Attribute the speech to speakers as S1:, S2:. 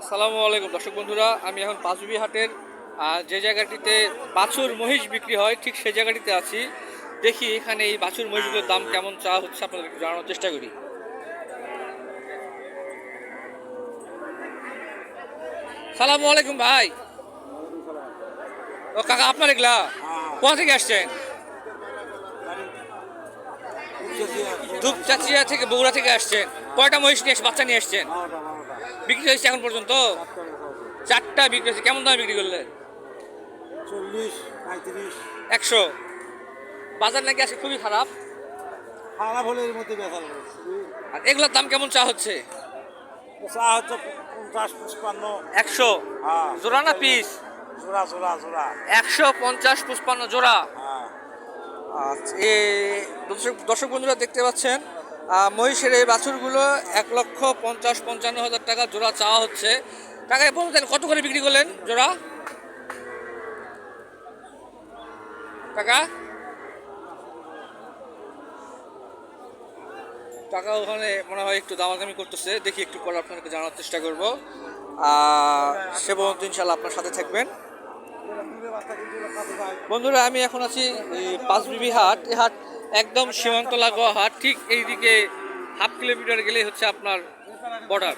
S1: আসসালামু আলাইকুম দর্শক বন্ধুরা। আমি এখন পাঁচবি হাটের যে জায়গাটিতে বাছুর মহিষ বিক্রি হয় ঠিক সেই জায়গাটিতে আছি। দেখি এখানে এই বাছুর মহিষগুলোর দাম কেমন চা হচ্ছে আপনাদেরকে জানানোর চেষ্টা করি। সালামু আলাইকুম ভাই। ও কাকা আপনার এগুলা? কোথা থেকে আসছেন? দুপচাচিয়া থেকে। বগুড়া থেকে আসছেন। কয়টা মহিষ নিয়ে বাচ্চা নিয়ে আসছেন বিক্রি হয়েছে এখন পর্যন্ত? চারটা বিক্রি হয়েছে। কেমন দামে বিক্রি করলে?
S2: চল্লিশ পঁয়ত্রিশ।
S1: একশো। বাজার নাকি আজকে খুবই খারাপ।
S2: খারাপ হলে এর মধ্যে যাবে
S1: আর এগুলোর দাম কেমন চা হচ্ছে?
S2: চা হচ্ছে পঞ্চাশ পঁচপান্ন।
S1: একশো।
S2: হ্যাঁ।
S1: জোড়া না পিস?
S2: জোড়া জোড়া জোড়া।
S1: একশো পঞ্চাশ পুষ্পান্ন জোড়া।
S2: হ্যাঁ।
S1: আচ্ছা এ দর্শক দর্শক বন্ধুরা দেখতে পাচ্ছেন মহিষের এই বাছুরগুলো এক লক্ষ পঞ্চাশ পঞ্চান্ন হাজার টাকা জোড়া চাওয়া হচ্ছে। টাকায় বলতেন কত করে বিক্রি করলেন জোড়া? টাকা টাকা ওখানে মনে হয় একটু দামাদামি করতেছে। দেখি একটু পরে আপনাদেরকে জানার চেষ্টা করব। সে পর্যন্ত ইনশাল্লাহ আপনার সাথে থাকবেন। বন্ধুরা, আমি এখন আছি পাঁচবিবি হাট। এই হাট একদম সীমান্ত লাগোয়া হাট ঠিক এইদিকে হাফ কিলোমিটার গেলেই হচ্ছে আপনার বর্ডার